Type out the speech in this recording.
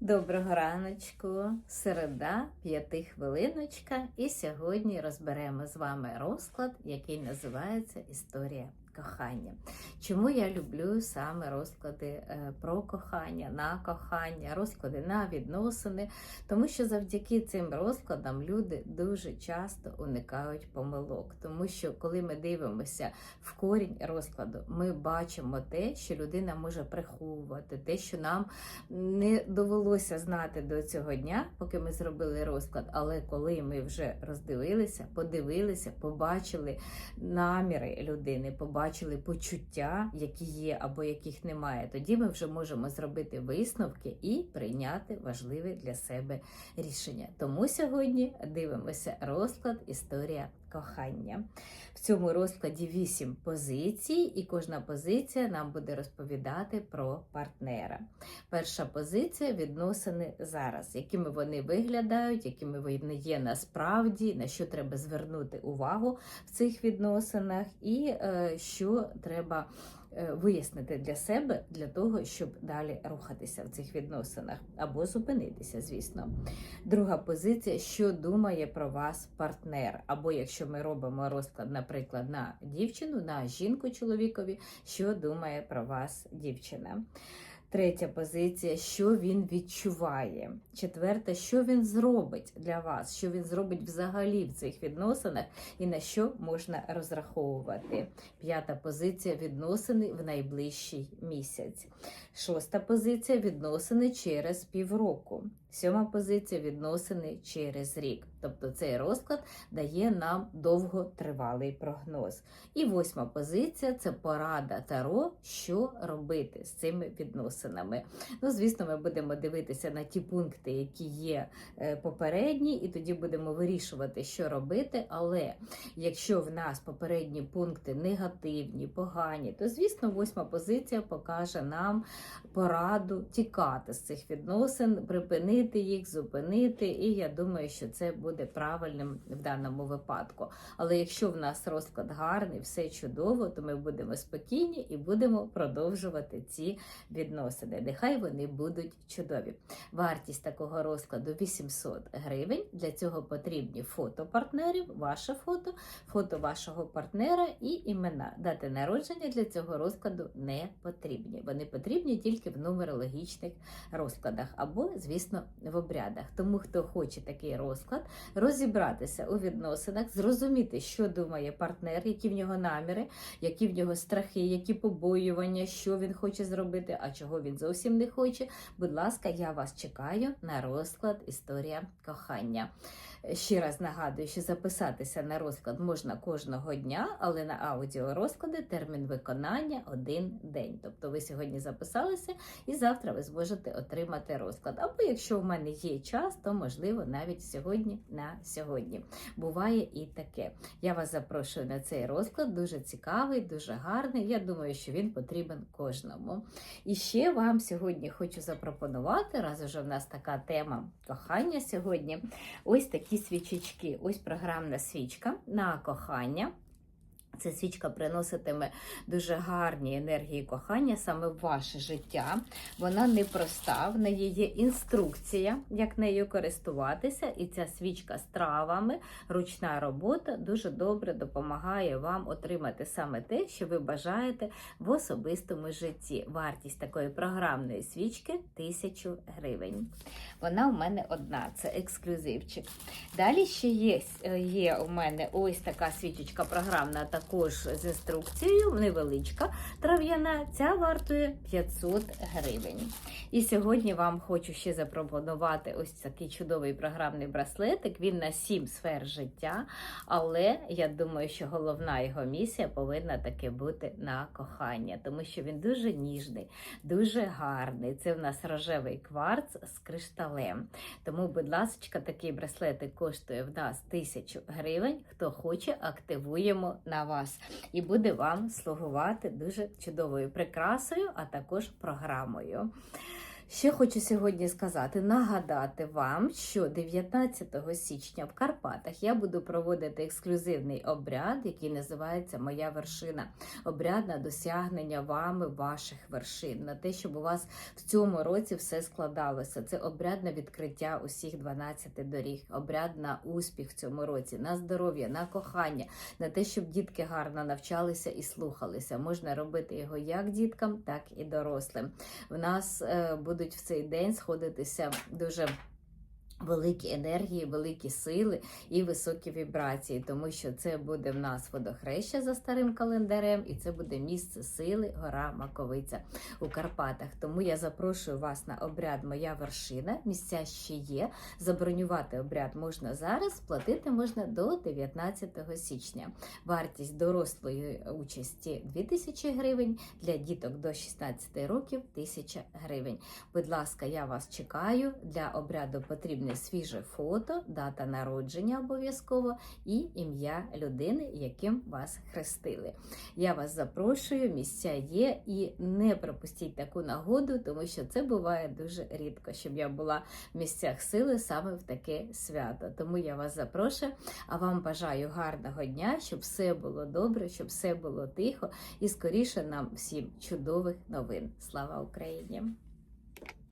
Доброго раночку, середа, п'яти хвилиночка, і сьогодні розберемо з вами розклад, який називається Історія кохання. Чому я люблю саме розклади е, про кохання, на кохання, розклади на відносини? Тому що завдяки цим розкладам люди дуже часто уникають помилок. Тому що коли ми дивимося в корінь розкладу, ми бачимо те, що людина може приховувати, те, що нам не довелося знати до цього дня, поки ми зробили розклад. Але коли ми вже роздивилися, подивилися, побачили наміри людини, побачили почуття, які є або яких немає, тоді ми вже можемо зробити висновки і прийняти важливе для себе рішення. Тому сьогодні дивимося розклад Історія кохання. В цьому розкладі 8 позицій, і кожна позиція нам буде розповідати про партнера. Перша позиція відносини зараз, якими вони виглядають, якими вони є насправді, на що треба звернути увагу в цих відносинах, і е, що треба. Е, Вияснити для себе для того, щоб далі рухатися в цих відносинах або зупинитися, звісно. Друга позиція, що думає про вас партнер, або якщо ми робимо розклад, наприклад, на дівчину, на жінку чоловікові, що думає про вас дівчина. Третя позиція, що він відчуває. Четверта, що він зробить для вас, що він зробить взагалі в цих відносинах і на що можна розраховувати. П'ята позиція відносини в найближчий місяць. Шоста позиція відносини через півроку. Сьома позиція відносини через рік. Тобто цей розклад дає нам довготривалий прогноз. І восьма позиція це порада Таро, що робити з цими відносинами. Ну, звісно, ми будемо дивитися на ті пункти, які є е, попередні, і тоді будемо вирішувати, що робити. Але якщо в нас попередні пункти негативні, погані, то звісно, восьма позиція покаже нам пораду тікати з цих відносин, припинити їх, зупинити. І я думаю, що це буде правильним в даному випадку. Але якщо в нас розклад гарний, все чудово, то ми будемо спокійні і будемо продовжувати ці відносини. Нехай вони будуть чудові. Вартість такого розкладу 800 гривень. Для цього потрібні фото партнерів, ваше фото, фото вашого партнера і імена. Дати народження для цього розкладу не потрібні. Вони потрібні тільки в нумерологічних розкладах або, звісно, в обрядах. Тому хто хоче такий розклад, розібратися у відносинах, зрозуміти, що думає партнер, які в нього наміри, які в нього страхи, які побоювання, що він хоче зробити, а чого він зовсім не хоче. Будь ласка, я вас чекаю на розклад Історія кохання. Ще раз нагадую, що записатися на розклад можна кожного дня, але на аудіорозклади термін виконання один день. Тобто ви сьогодні записалися і завтра ви зможете отримати розклад. Або якщо в мене є час, то можливо навіть сьогодні на сьогодні. Буває і таке. Я вас запрошую на цей розклад, дуже цікавий, дуже гарний. Я думаю, що він потрібен кожному. І ще вам сьогодні хочу запропонувати, раз уже в нас така тема кохання сьогодні. Ось такі свічечки. Ось програмна свічка на кохання. Ця свічка приноситиме дуже гарні енергії кохання саме в ваше життя. Вона непроста, в неї є інструкція, як нею користуватися, і ця свічка з травами, ручна робота дуже добре допомагає вам отримати саме те, що ви бажаєте в особистому житті. Вартість такої програмної свічки 1000 гривень. Вона у мене одна, це ексклюзивчик. Далі ще є, є у мене ось така свічечка програмна, також з інструкцією, невеличка трав'яна. Ця вартує 500 гривень. І сьогодні вам хочу ще запропонувати ось такий чудовий програмний браслетик. Він на 7 сфер життя, але я думаю, що головна його місія повинна таки бути на кохання, тому що він дуже ніжний, дуже гарний. Це в нас рожевий кварц з кришталем. Тому, будь ласка, такий браслетик коштує в нас 1000 гривень. Хто хоче, активуємо на вас. І буде вам слугувати дуже чудовою прикрасою, а також програмою. Ще хочу сьогодні сказати, нагадати вам, що 19 січня в Карпатах я буду проводити ексклюзивний обряд, який називається Моя вершина. Обряд на досягнення вами ваших вершин, на те, щоб у вас в цьому році все складалося. Це обряд на відкриття усіх 12 доріг, обряд на успіх в цьому році, на здоров'я, на кохання, на те, щоб дітки гарно навчалися і слухалися. Можна робити його як діткам, так і дорослим. В нас е, будуть в цей день сходитися дуже. Великі енергії, великі сили і високі вібрації, тому що це буде в нас водохреща за старим календарем, і це буде місце сили, гора Маковиця у Карпатах. Тому я запрошую вас на обряд Моя вершина. Місця ще є. Забронювати обряд можна зараз, платити можна до 19 січня. Вартість дорослої участі 2000 гривень, для діток до 16 років 1000 гривень. Будь ласка, я вас чекаю. Для обряду потрібне свіже фото, дата народження обов'язково і ім'я людини, яким вас хрестили. Я вас запрошую, місця є, і не пропустіть таку нагоду, тому що це буває дуже рідко, щоб я була в місцях сили саме в таке свято. Тому я вас запрошую, а вам бажаю гарного дня, щоб все було добре, щоб все було тихо і скоріше нам всім чудових новин. Слава Україні!